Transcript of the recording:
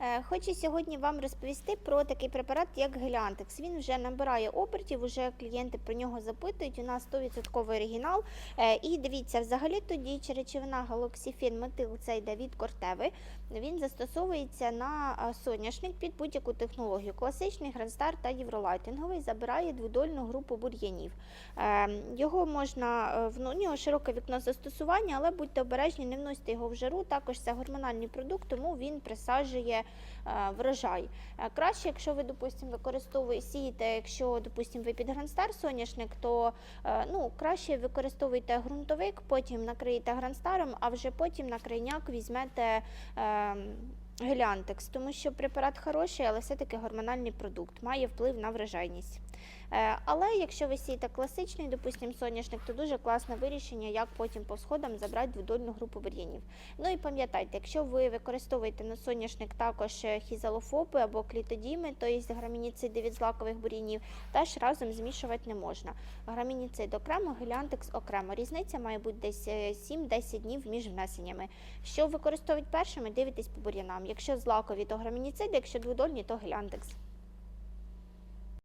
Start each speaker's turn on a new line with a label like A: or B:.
A: Е, Хочу сьогодні вам розповісти про такий препарат, як Геліантекс. Він вже набирає обертів, вже клієнти про нього запитують. У нас 100% оригінал. Е, І дивіться, взагалі тоді речовина галоксифін метил, це йде від кортеви. Він застосовується на соняшник під будь-яку технологію. Класичний гранстар та євролайтинговий забирає дводольну групу бур'янів. Е, Його можна е, в ну, нього широке вікно застосування, але будьте обережні, не вносьте його в жару. Також це гормональний продукт, тому він присаджує е, врожай. Е, Краще, якщо ви, допустимо, використовуєте сієте, якщо, допустимо, ви під гранстар соняшник, то е, ну, краще використовуйте ґрунтовик, потім накриєте гранстаром, а вже потім на крайняк візьмете. Е, Геліантекс, тому що препарат хороший, але все-таки гормональний продукт, має вплив на врожайність. Е, Але якщо ви сієте класичний, допустимо, соняшник, то дуже класне вирішення, як потім по сходам забрати дводольну групу бур'янів. Ну і пам'ятайте, якщо ви використовуєте на соняшник також е, хізалофоби або клітодіми, тобто грамініциди від злакових бур'янів, теж разом змішувати не можна. Грамініцид окремо, геліантекс окремо. Різниця має бути десь е, 7-10 днів між внесеннями. Що використовують першими, дивитесь по бур'янам. Якщо злакові, то грамініциди, якщо дводольні, то геліантекс.